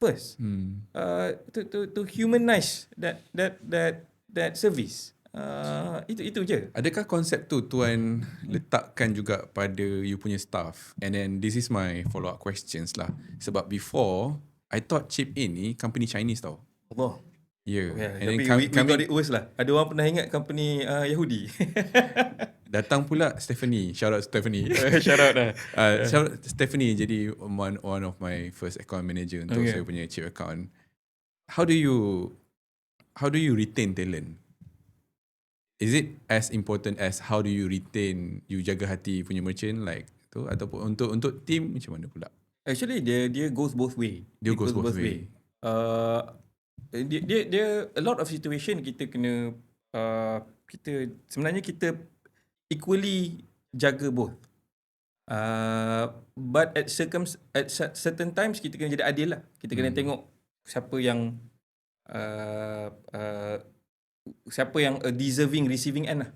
first Hmm. uh, to to to humanize that that that that service. Uh, itu itu je. Adakah konsep tu tuan letakkan juga pada you punya staff? And then this is my follow up questions lah. Sebab before I thought Chip In ni company Chinese tau. Allah. Yeah. Yeah, And tapi then we, kami, we kami got it worse lah. Ada orang pernah ingat company uh, Yahudi. datang pula Stephanie. Shout out Stephanie. Shout out dah. Uh, shout out Stephanie jadi one one of my first account manager untuk Okay. saya punya chip account. How do you how do you retain talent? Is it as important as how do you retain you jaga hati punya merchant like tu ataupun untuk untuk team macam mana pula? Actually dia dia goes both way. Dia It goes both way. Uh, dia, dia dia a lot of situation kita kena uh, kita sebenarnya kita equally jaga both. Uh, but at circum at cer- certain times kita kena jadi adil lah. Kita kena Hmm. tengok siapa yang uh, uh, siapa yang a deserving receiving end lah.